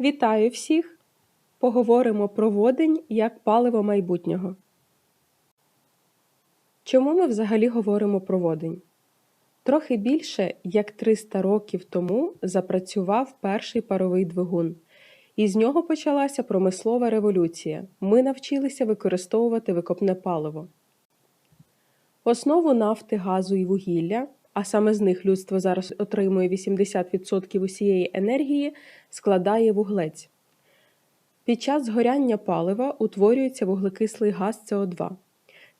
Вітаю всіх! Поговоримо про водень як паливо майбутнього. Чому ми взагалі говоримо про водень? Трохи більше як 300 років тому запрацював перший паровий двигун, і з нього почалася промислова революція. Ми навчилися використовувати викопне паливо. Основу нафти, газу і вугілля, а саме з них людство зараз отримує 80% усієї енергії, складає вуглець. Під час згоряння палива утворюється вуглекислий газ СО2.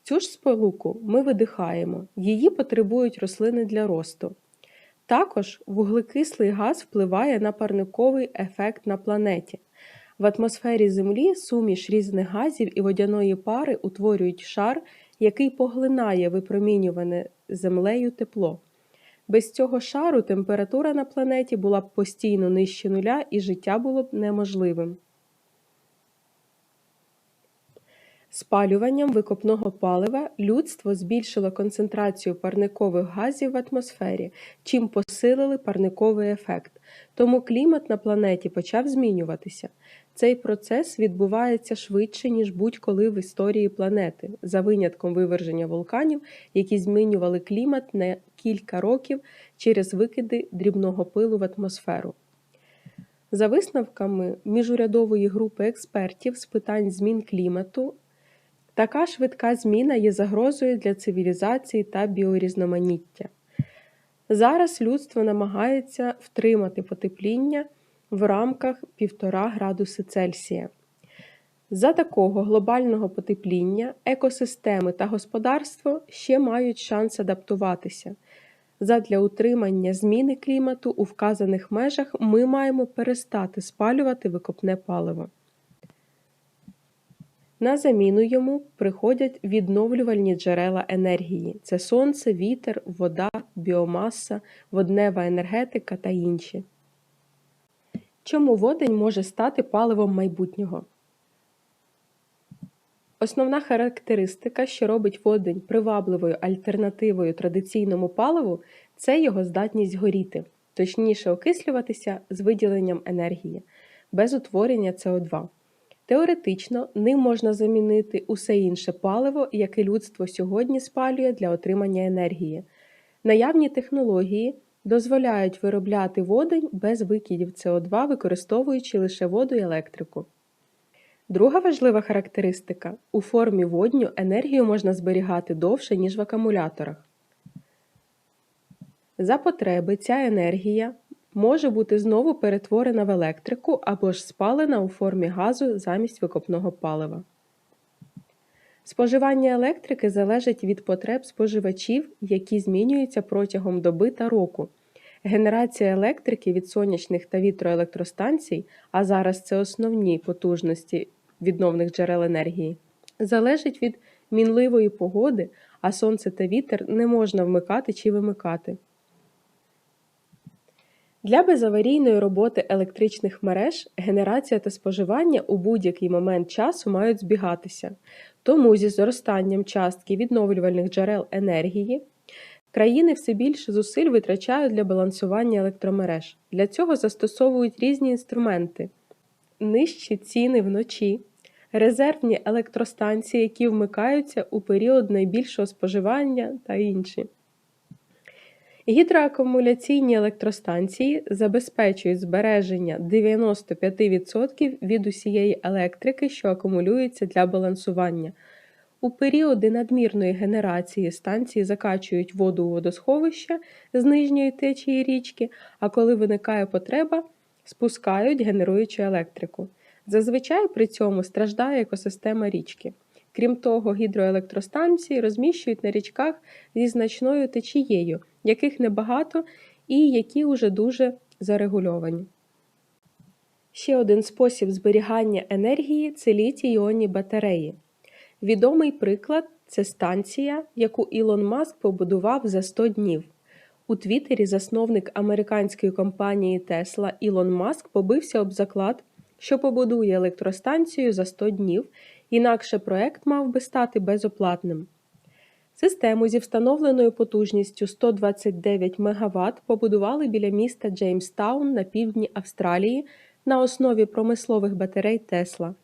Цю ж сполуку ми видихаємо, її потребують рослини для росту. Також вуглекислий газ впливає на парниковий ефект на планеті. В атмосфері Землі суміш різних газів і водяної пари утворюють шар, який поглинає випромінюване землею тепло. Без цього шару температура на планеті була б постійно нижче нуля і життя було б неможливим. Спалюванням викопного палива людство збільшило концентрацію парникових газів в атмосфері, чим посилили парниковий ефект. Тому клімат на планеті почав змінюватися. Цей процес відбувається швидше, ніж будь-коли в історії планети, за винятком виверження вулканів, які змінювали клімат на кілька років через викиди дрібного пилу в атмосферу. За висновками міжурядової групи експертів з питань змін клімату, така швидка зміна є загрозою для цивілізації та біорізноманіття. Зараз людство намагається втримати потепління в рамках 1,5 градуси Цельсія. За такого глобального потепління екосистеми та господарство ще мають шанс адаптуватися. Задля утримання зміни клімату у вказаних межах ми маємо перестати спалювати викопне паливо. На заміну йому приходять відновлювальні джерела енергії: це сонце, вітер, вода, біомаса, воднева енергетика та інші. Чому водень може стати паливом майбутнього? Основна характеристика, що робить водень привабливою альтернативою традиційному паливу, це його здатність горіти, точніше окислюватися з виділенням енергії, без утворення СО2. Теоретично ним можна замінити усе інше паливо, яке людство сьогодні спалює для отримання енергії. Наявні технології дозволяють виробляти водень без викидів СО2, використовуючи лише воду і електрику. Друга важлива характеристика у формі водню енергію можна зберігати довше, ніж в акумуляторах. За потреби ця енергія може бути знову перетворена в електрику або ж спалена у формі газу замість викопного палива. Споживання електрики залежить від потреб споживачів, які змінюються протягом доби та року. Генерація електрики від сонячних та вітроелектростанцій, а зараз це основні потужності відновних джерел енергії, залежить від мінливої погоди, а сонце та вітер не можна вмикати чи вимикати. Для безаварійної роботи електричних мереж генерація та споживання у будь-який момент часу мають збігатися. Тому зі зростанням частки відновлювальних джерел енергії країни все більше зусиль витрачають для балансування електромереж. Для цього застосовують різні інструменти, нижчі ціни вночі, резервні електростанції, які вмикаються у період найбільшого споживання та інші. Гідроакумуляційні електростанції забезпечують збереження 95% від усієї електрики, що акумулюється для балансування. У періоди надмірної генерації станції закачують воду у водосховища з нижньої течії річки, а коли виникає потреба, спускають генеруючу електрику. Зазвичай при цьому страждає екосистема річки. Крім того, гідроелектростанції розміщують на річках зі значною течією, яких небагато і які уже дуже зарегульовані. Ще один спосіб зберігання енергії це літій іонні батареї. Відомий приклад це станція, яку Ілон Маск побудував за 100 днів. У Твіттері засновник американської компанії Tesla Ілон Маск побився об заклад, що побудує електростанцію за 100 днів, інакше проект мав би стати безоплатним. Систему зі встановленою потужністю 129 МВт побудували біля міста Джеймстаун на півдні Австралії на основі промислових батарей Тесла.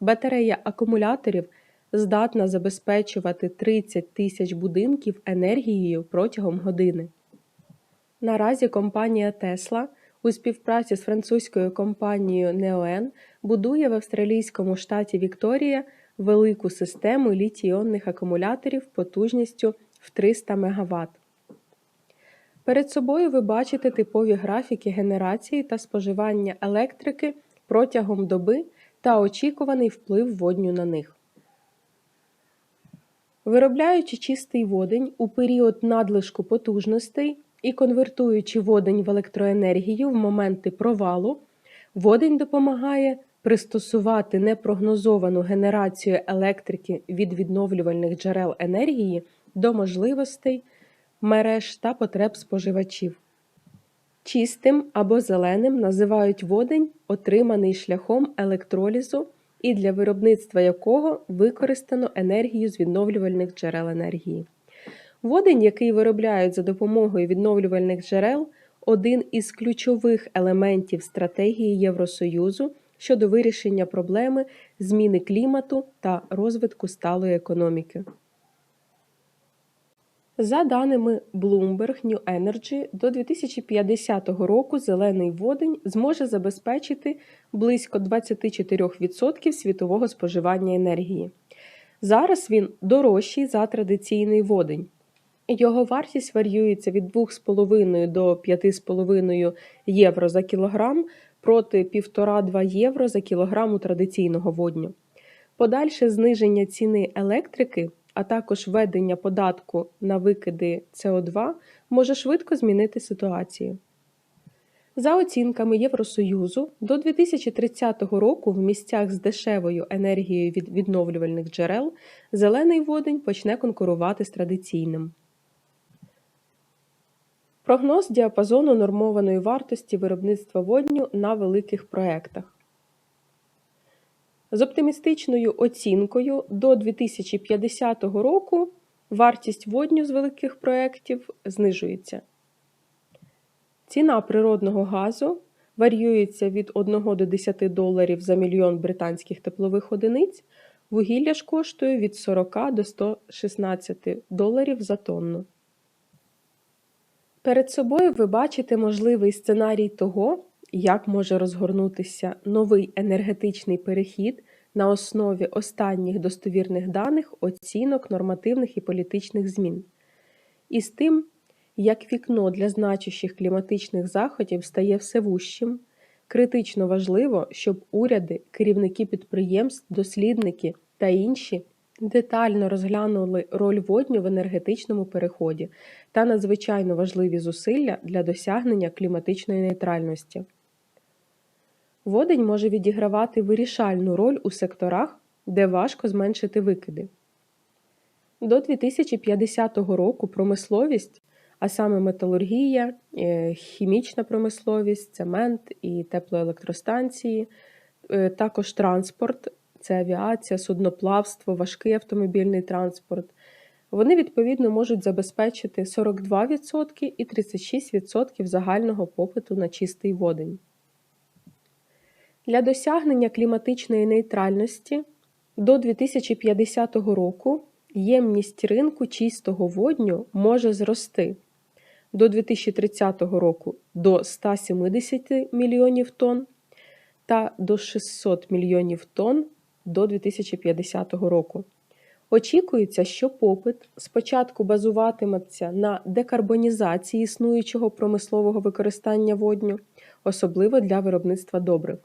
Батарея акумуляторів здатна забезпечувати 30 тисяч будинків енергією протягом години. Наразі компанія Tesla у співпраці з французькою компанією Neoen будує в австралійському штаті Вікторія велику систему літій-іонних акумуляторів потужністю в 300 МВт. Перед собою ви бачите типові графіки генерації та споживання електрики протягом доби та очікуваний вплив водню на них. Виробляючи чистий водень у період надлишку потужностей і конвертуючи водень в електроенергію в моменти провалу, водень допомагає пристосувати непрогнозовану генерацію електрики від відновлювальних джерел енергії до можливостей мереж та потреб споживачів. Чистим або зеленим називають водень, отриманий шляхом електролізу і для виробництва якого використано енергію з відновлювальних джерел енергії. Водень, який виробляють за допомогою відновлювальних джерел, один із ключових елементів стратегії Євросоюзу щодо вирішення проблеми зміни клімату та розвитку сталої економіки. За даними Bloomberg New Energy, до 2050 року зелений водень зможе забезпечити близько 24% світового споживання енергії. Зараз він дорожчий за традиційний водень. Його вартість варіюється від 2,5 до 5,5 євро за кілограм проти 1,5-2 євро за кілограм у традиційного водню. Подальше зниження ціни електрики а також введення податку на викиди СО2 може швидко змінити ситуацію. За оцінками Євросоюзу, до 2030 року в місцях з дешевою енергією від відновлювальних джерел зелений водень почне конкурувати з традиційним. Прогноз діапазону нормованої вартості виробництва водню на великих проєктах. З оптимістичною оцінкою до 2050 року вартість водню з великих проєктів знижується. Ціна природного газу варіюється від 1 до 10 доларів за мільйон британських теплових одиниць, вугілля ж коштує від 40 до 116 доларів за тонну. Перед собою ви бачите можливий сценарій того, як може розгорнутися новий енергетичний перехід на основі останніх достовірних даних, оцінок, нормативних і політичних змін, і з тим, як вікно для значущих кліматичних заходів стає все вущим, критично важливо, щоб уряди, керівники підприємств, дослідники та інші детально розглянули роль водню в енергетичному переході та надзвичайно важливі зусилля для досягнення кліматичної нейтральності. Водень може відігравати вирішальну роль у секторах, де важко зменшити викиди. До 2050 року промисловість, а саме металургія, е, хімічна промисловість, цемент і теплоелектростанції, е, також транспорт, це авіація, судноплавство, важкий автомобільний транспорт. Вони відповідно можуть забезпечити 42% і 36% загального попиту на чистий водень. Для досягнення кліматичної нейтральності до 2050 року ємність ринку чистого водню може зрости до 2030 року до 170 мільйонів тонн та до 600 мільйонів тонн до 2050 року. Очікується, що попит спочатку базуватиметься на декарбонізації існуючого промислового використання водню, особливо для виробництва добрив.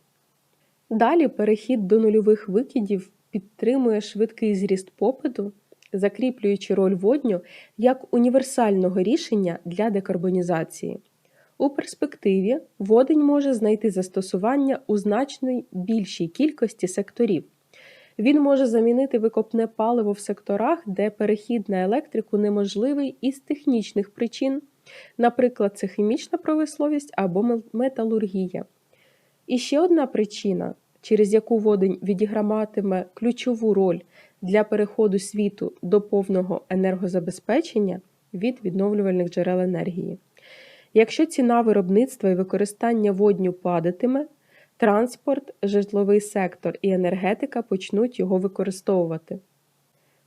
Далі перехід до нульових викидів підтримує швидкий зріст попиту, закріплюючи роль водню як універсального рішення для декарбонізації. У перспективі водень може знайти застосування у значно більшій кількості секторів. Він може замінити викопне паливо в секторах, де перехід на електрику неможливий із технічних причин, наприклад, це хімічна промисловість або металургія. І ще одна причина через яку водень відіграватиме ключову роль для переходу світу до повного енергозабезпечення від відновлювальних джерел енергії. Якщо ціна виробництва і використання водню падатиме, транспорт, житловий сектор і енергетика почнуть його використовувати.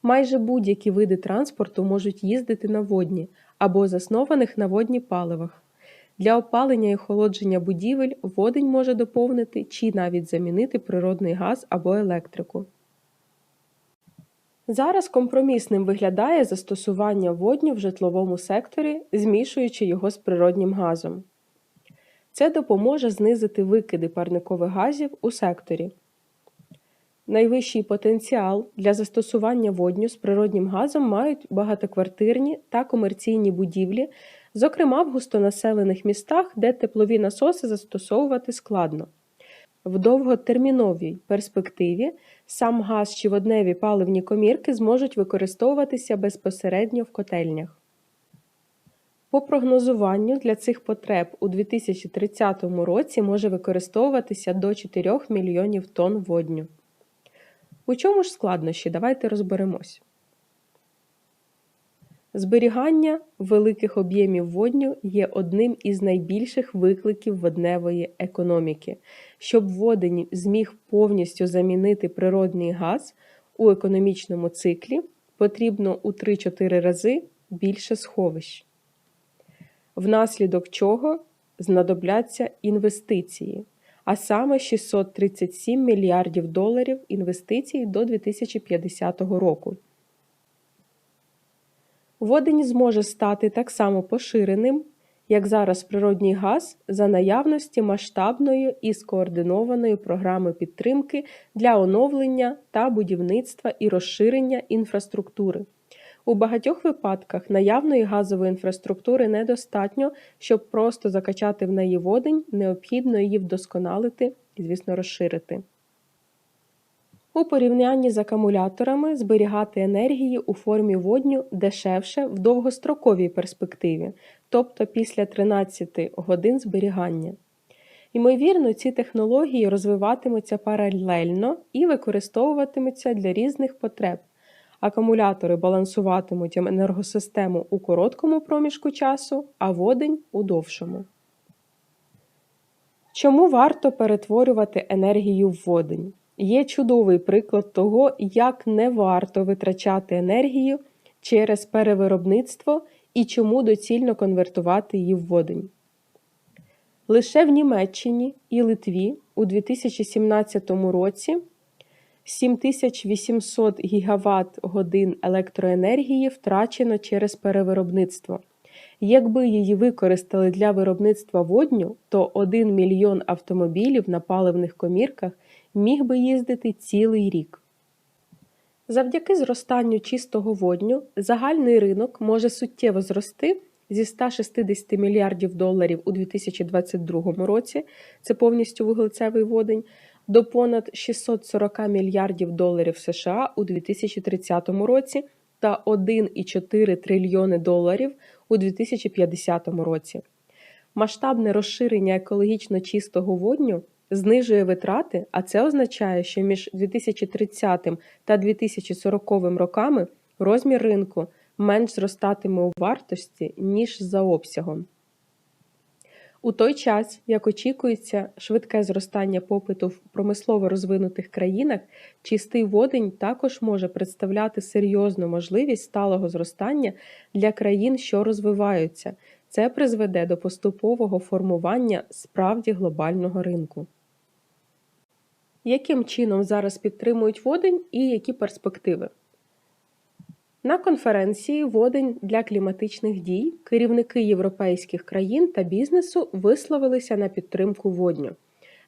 Майже будь-які види транспорту можуть їздити на водні або заснованих на водні паливах. Для опалення і охолодження будівель водень може доповнити чи навіть замінити природний газ або електрику. Зараз компромісним виглядає застосування водню в житловому секторі, змішуючи його з природнім газом. Це допоможе знизити викиди парникових газів у секторі. Найвищий потенціал для застосування водню з природнім газом мають багатоквартирні та комерційні будівлі, зокрема в густонаселених містах, де теплові насоси застосовувати складно. В довготерміновій перспективі сам газ чи водневі паливні комірки зможуть використовуватися безпосередньо в котельнях. По прогнозуванню для цих потреб у 2030 році може використовуватися до 4 мільйонів тонн водню. У чому ж складнощі? Давайте розберемось. Зберігання великих об'ємів водню є одним із найбільших викликів водневої економіки. Щоб водень зміг повністю замінити природний газ у економічному циклі, потрібно у 3-4 рази більше сховищ, внаслідок чого знадобляться інвестиції, а саме 637 мільярдів доларів інвестицій до 2050 року. Водень зможе стати так само поширеним, як зараз природній газ, за наявності масштабної і скоординованої програми підтримки для оновлення та будівництва і розширення інфраструктури. У багатьох випадках наявної газової інфраструктури недостатньо, щоб просто закачати в неї водень, необхідно її вдосконалити і, звісно, розширити. У порівнянні з акумуляторами зберігати енергії у формі водню дешевше в довгостроковій перспективі, тобто після 13 годин зберігання. Ймовірно, ці технології розвиватимуться паралельно і використовуватимуться для різних потреб. Акумулятори балансуватимуть енергосистему у короткому проміжку часу, а водень у довшому. Чому варто перетворювати енергію в водень? Є чудовий приклад того, як не варто витрачати енергію через перевиробництво і чому доцільно конвертувати її в водень. Лише в Німеччині і Литві у 2017 році 7800 гігаватт годин електроенергії втрачено через перевиробництво. Якби її використали для виробництва водню, то 1 мільйон автомобілів на паливних комірках міг би їздити цілий рік. Завдяки зростанню чистого водню загальний ринок може суттєво зрости зі 160 мільярдів доларів у 2022 році, це повністю вуглецевий водень, до понад 640 мільярдів доларів США у 2030 році та 1,4 трильйони доларів у 2050 році. Масштабне розширення екологічно чистого водню знижує витрати, а це означає, що між 2030 та 2040 роками розмір ринку менш зростатиме у вартості, ніж за обсягом. У той час, як очікується швидке зростання попиту в промислово розвинутих країнах, чистий водень також може представляти серйозну можливість сталого зростання для країн, що розвиваються. Це призведе до поступового формування справді глобального ринку. Яким чином зараз підтримують водень і які перспективи? На конференції Водень для кліматичних дій керівники європейських країн та бізнесу висловилися на підтримку водню.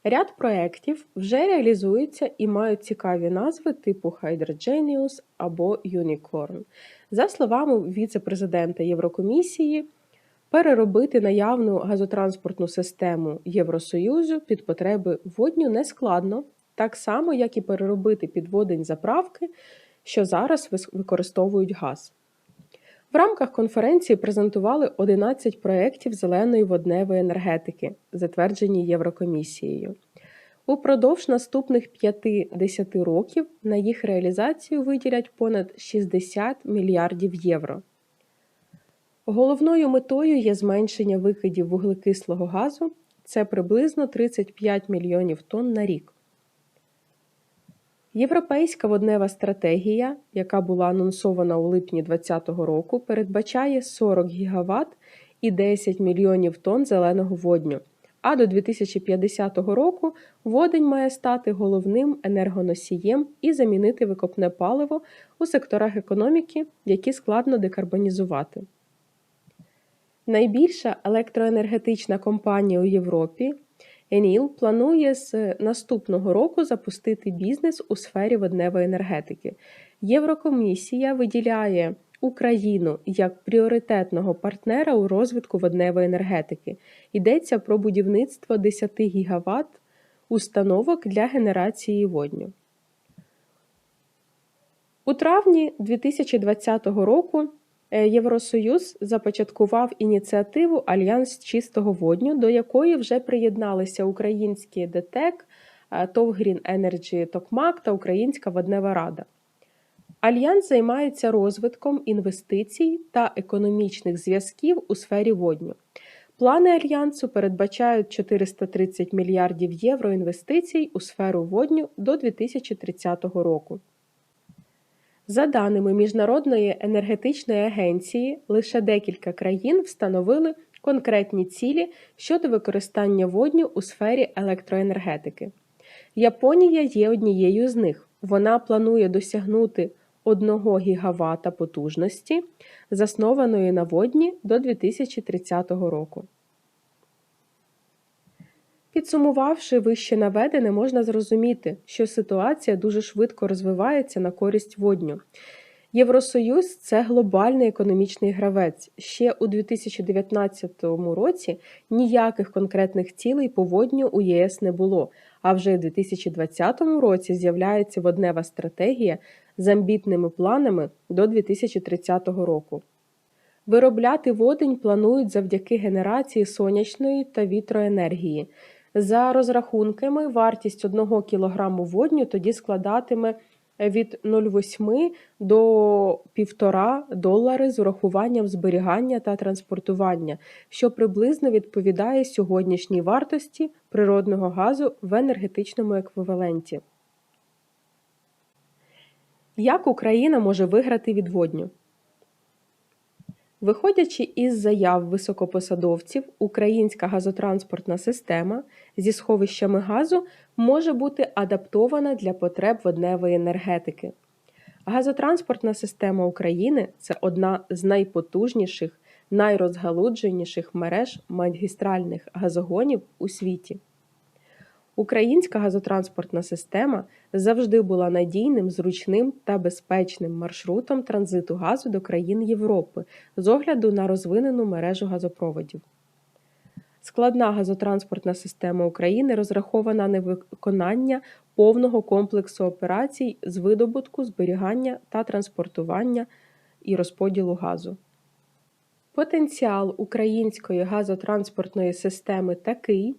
Ряд проєктів вже реалізуються і мають цікаві назви типу Hydrogenius або Unicorn. За словами віце-президента Єврокомісії, переробити наявну газотранспортну систему Євросоюзу під потреби водню не складно, так само, як і переробити підводень заправки що зараз використовують газ. В рамках конференції презентували 11 проєктів зеленої водневої енергетики, затверджені Єврокомісією. Упродовж наступних 5-10 років на їх реалізацію виділять понад 60 мільярдів євро. Головною метою є зменшення викидів вуглекислого газу це приблизно 35 мільйонів тонн на рік. Європейська воднева стратегія, яка була анонсована у липні 2020 року, передбачає 40 гігаватт і 10 мільйонів тонн зеленого водню. А до 2050 року водень має стати головним енергоносієм і замінити викопне паливо у секторах економіки, які складно декарбонізувати. Найбільша електроенергетична компанія у Європі Enil планує з наступного року запустити бізнес у сфері водневої енергетики. Єврокомісія виділяє Україну як пріоритетного партнера у розвитку водневої енергетики. Йдеться про будівництво 10 гігаватт установок для генерації водню. У травні 2020 року Євросоюз започаткував ініціативу Альянс чистого водню, до якої вже приєдналися українські ДТЕК, е, ТОВ Green Energy Токмак та Українська воднева рада. Альянс займається розвитком інвестицій та економічних зв'язків у сфері водню. Плани альянсу передбачають 430 мільярдів євро інвестицій у сферу водню до 2030 року. За даними Міжнародної енергетичної агенції, лише декілька країн встановили конкретні цілі щодо використання водню у сфері електроенергетики. Японія є однією з них. Вона планує досягнути 1 гігавата потужності, заснованої на водні до 2030 року. Підсумувавши вище наведене, можна зрозуміти, що ситуація дуже швидко розвивається на користь водню. Євросоюз це глобальний економічний гравець. Ще у 2019 році ніяких конкретних цілей по водню у ЄС не було. А вже у 2020 році з'являється воднева стратегія з амбітними планами до 2030 року. Виробляти водень планують завдяки генерації сонячної та вітроенергії. За розрахунками, вартість 1 кг водню тоді складатиме від 0,8 до 1,5 долари з урахуванням зберігання та транспортування, що приблизно відповідає сьогоднішній вартості природного газу в енергетичному еквіваленті. Як Україна може виграти від водню? Виходячи із заяв високопосадовців, українська газотранспортна система зі сховищами газу може бути адаптована для потреб водневої енергетики. Газотранспортна система України це одна з найпотужніших, найрозгалудженіших мереж магістральних газогонів у світі. Українська газотранспортна система завжди була надійним, зручним та безпечним маршрутом транзиту газу до країн Європи з огляду на розвинену мережу газопроводів. Складна газотранспортна система України розрахована на виконання повного комплексу операцій з видобутку, зберігання та транспортування і розподілу газу. Потенціал української газотранспортної системи такий,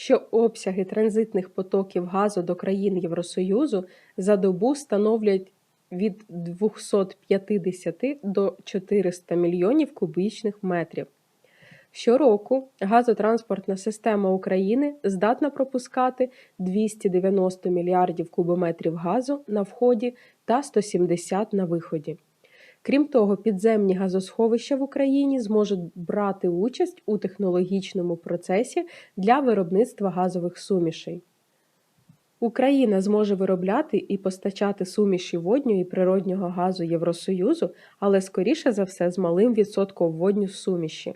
що обсяги транзитних потоків газу до країн Євросоюзу за добу становлять від 250 до 400 мільйонів кубічних метрів. Щороку газотранспортна система України здатна пропускати 290 мільярдів кубометрів газу на вході та 170 на виході. Крім того, підземні газосховища в Україні зможуть брати участь у технологічному процесі для виробництва газових сумішей. Україна зможе виробляти і постачати суміші водню і природнього газу Євросоюзу, але скоріше за все з малим відсотком водню суміші,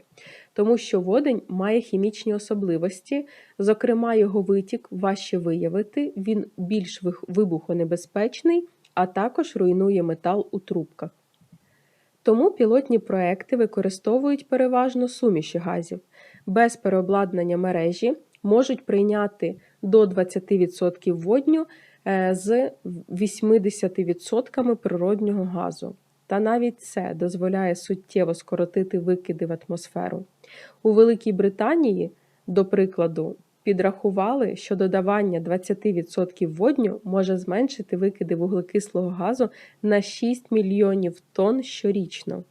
тому що водень має хімічні особливості, зокрема, його витік важче виявити, він більш вибухонебезпечний, а також руйнує метал у трубках. Тому пілотні проекти використовують переважно суміші газів. Без переобладнання мережі можуть прийняти до 20% водню е, з 80% природнього газу. Та навіть це дозволяє суттєво скоротити викиди в атмосферу. У Великій Британії, до прикладу, підрахували, що додавання 20% водню може зменшити викиди вуглекислого газу на 6 мільйонів тонн щорічно.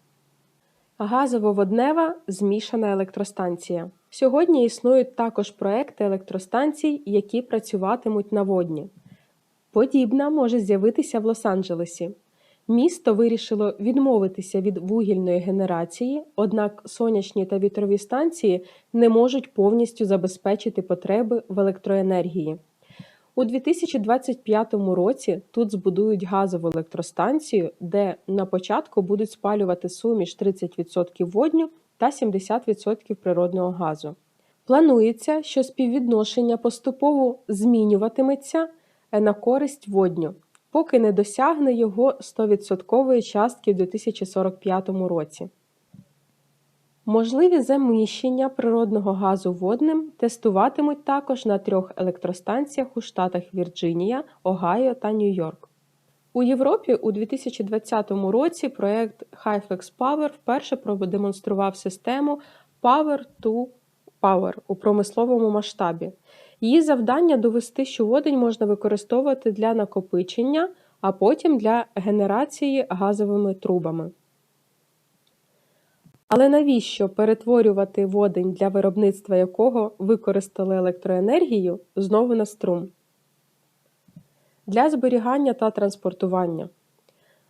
Газово-воднева змішана електростанція. Сьогодні існують також проекти електростанцій, які працюватимуть на водні. Подібна може з'явитися в Лос-Анджелесі. Місто вирішило відмовитися від вугільної генерації, однак сонячні та вітрові станції не можуть повністю забезпечити потреби в електроенергії. У 2025 році тут збудують газову електростанцію, де на початку будуть спалювати суміш 30% водню та 70% природного газу. Планується, що співвідношення поступово змінюватиметься на користь водню, поки не досягне його 100% частки в 2045 році. Можливі заміщення природного газу водним тестуватимуть також на трьох електростанціях у штатах Вірджинія, Огайо та Нью-Йорк. У Європі у 2020 році проєкт HyFlex Power вперше продемонстрував систему Power to Power у промисловому масштабі. Її завдання довести, що водень можна використовувати для накопичення, а потім для генерації газовими трубами. Але навіщо перетворювати водень, для виробництва якого використали електроенергію, знову на струм? Для зберігання та транспортування.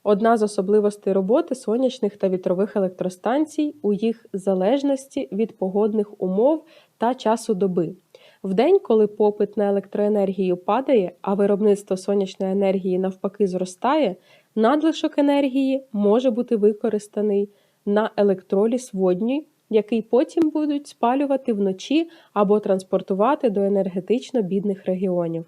Одна з особливостей роботи сонячних та вітрових електростанцій у їх залежності від погодних умов та часу доби. Вдень, коли попит на електроенергію падає, а виробництво сонячної енергії навпаки зростає, надлишок енергії може бути використаний на електроліз водній, який потім будуть спалювати вночі або транспортувати до енергетично бідних регіонів.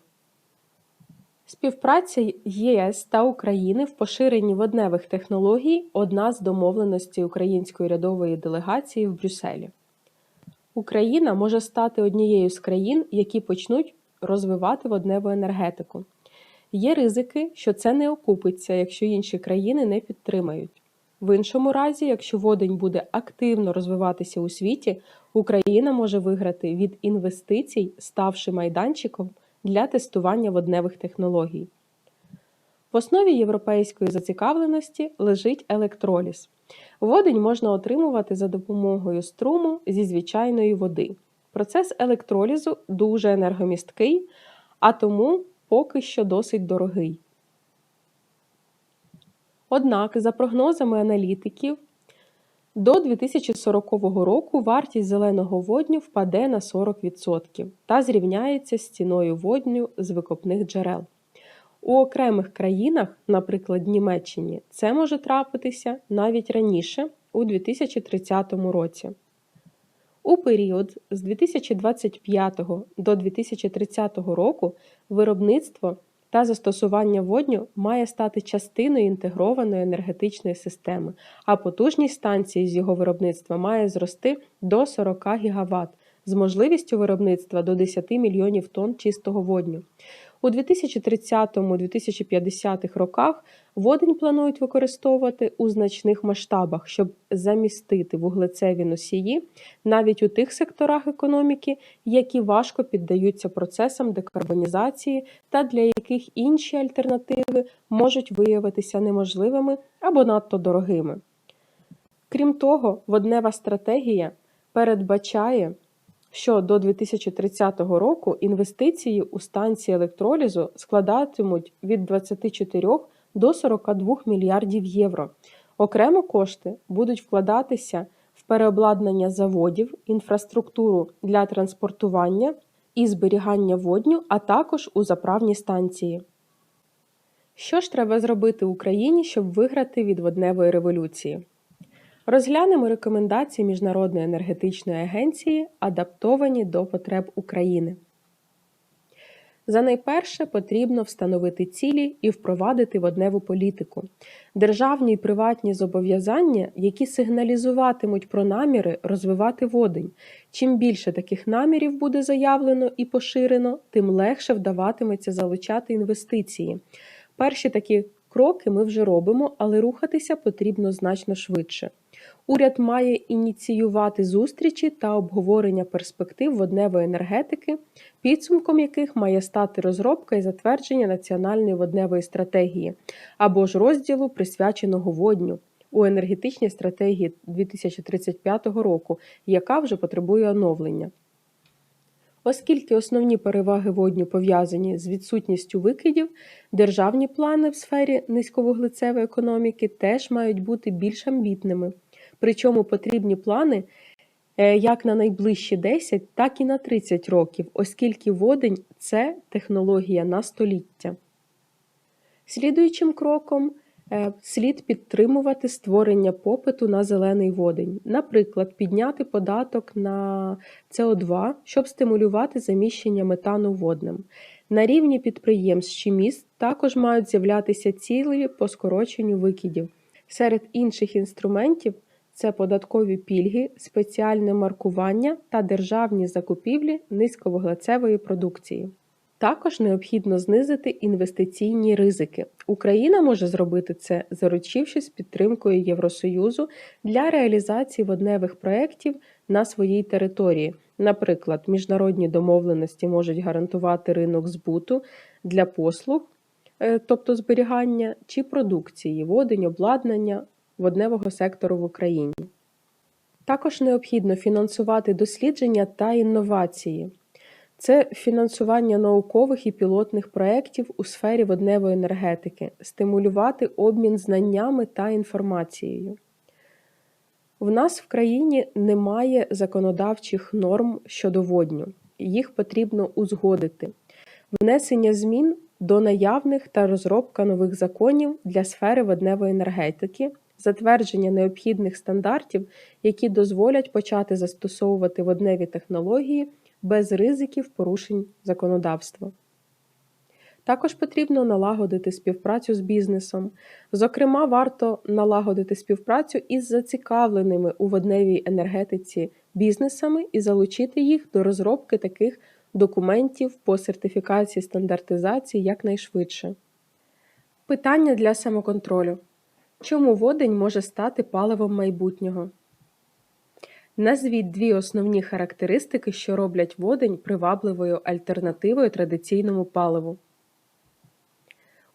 Співпраця ЄС та України в поширенні водневих технологій одна з домовленостей української рядової делегації в Брюсселі. Україна може стати однією з країн, які почнуть розвивати водневу енергетику. Є ризики, що це не окупиться, якщо інші країни не підтримають. В іншому разі, якщо водень буде активно розвиватися у світі, Україна може виграти від інвестицій, ставши майданчиком для тестування водневих технологій. В основі європейської зацікавленості лежить електроліз. Водень можна отримувати за допомогою струму зі звичайної води. Процес електролізу дуже енергомісткий, а тому поки що досить дорогий. Однак, за прогнозами аналітиків, до 2040 року вартість зеленого водню впаде на 40% та зрівняється з ціною водню з викопних джерел. У окремих країнах, наприклад, Німеччині, це може трапитися навіть раніше, у 2030 році. У період з 2025 до 2030 року виробництво та застосування водню має стати частиною інтегрованої енергетичної системи, а потужність станції з його виробництва має зрости до 40 ГВт з можливістю виробництва до 10 мільйонів тонн чистого водню. У 2030-2050 роках водень планують використовувати у значних масштабах, щоб замістити вуглецеві носії навіть у тих секторах економіки, які важко піддаються процесам декарбонізації та для яких інші альтернативи можуть виявитися неможливими або надто дорогими. Крім того, воднева стратегія передбачає що до 2030 року інвестиції у станції електролізу складатимуть від 24 до 42 мільярдів євро. Окремо кошти будуть вкладатися в переобладнання заводів, інфраструктуру для транспортування і зберігання водню, а також у заправні станції. Що ж треба зробити Україні, щоб виграти від водневої революції? Розглянемо рекомендації Міжнародної енергетичної агенції, адаптовані до потреб України. За найперше потрібно встановити цілі і впровадити водневу політику, державні і приватні зобов'язання, які сигналізуватимуть про наміри розвивати водень. Чим більше таких намірів буде заявлено і поширено, тим легше вдаватиметься залучати інвестиції. Перші такі кроки ми вже робимо, але рухатися потрібно значно швидше. Уряд має ініціювати зустрічі та обговорення перспектив водневої енергетики, підсумком яких має стати розробка і затвердження національної водневої стратегії або ж розділу, присвяченого водню. у енергетичній стратегії 2035 року, яка вже потребує оновлення. Оскільки основні переваги водню пов'язані з відсутністю викидів, державні плани в сфері низьковуглецевої економіки теж мають бути більш амбітними. Причому потрібні плани е, як на найближчі 10, так і на 30 років, оскільки водень це технологія на століття. Слідуючим кроком слід підтримувати створення попиту на зелений водень, наприклад, підняти податок на СО2, щоб стимулювати заміщення метану водним. На рівні підприємств чи міст також мають з'являтися цілі по скороченню викидів. Серед інших інструментів це податкові пільги, спеціальне маркування та державні закупівлі низьковуглецевої продукції. Також необхідно знизити інвестиційні ризики. Україна може зробити це, заручившись підтримкою Євросоюзу для реалізації водневих проєктів на своїй території. Наприклад, міжнародні домовленості можуть гарантувати ринок збуту для послуг, е, тобто зберігання чи продукції, водень, обладнання водневого сектору в Україні. Також необхідно фінансувати дослідження та інновації. Це фінансування наукових і пілотних проєктів у сфері водневої енергетики, стимулювати обмін знаннями та інформацією. В нас в країні немає законодавчих норм щодо водню, їх потрібно узгодити, внесення змін до наявних та розробка нових законів для сфери водневої енергетики, затвердження необхідних стандартів, які дозволять почати застосовувати водневі технології без ризиків порушень законодавства. Також потрібно налагодити співпрацю з бізнесом. Зокрема, варто налагодити співпрацю із зацікавленими у водневій енергетиці бізнесами і залучити їх до розробки таких документів по сертифікації стандартизації якнайшвидше. Питання для самоконтролю. Чому водень може стати паливом майбутнього? Назвіть дві основні характеристики, що роблять водень привабливою альтернативою традиційному паливу.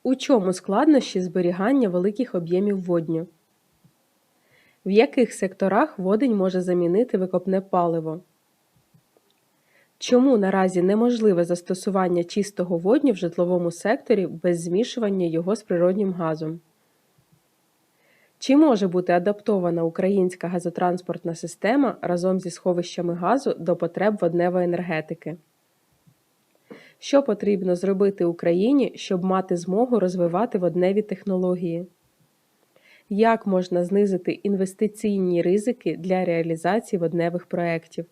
У чому складнощі зберігання великих об'ємів водню? В яких секторах водень може замінити викопне паливо? Чому наразі неможливе застосування чистого водню в житловому секторі без змішування його з природнім газом? Чи може бути адаптована українська газотранспортна система разом зі сховищами газу до потреб водневої енергетики? Що потрібно зробити Україні, щоб мати змогу розвивати водневі технології? Як можна знизити інвестиційні ризики для реалізації водневих проєктів?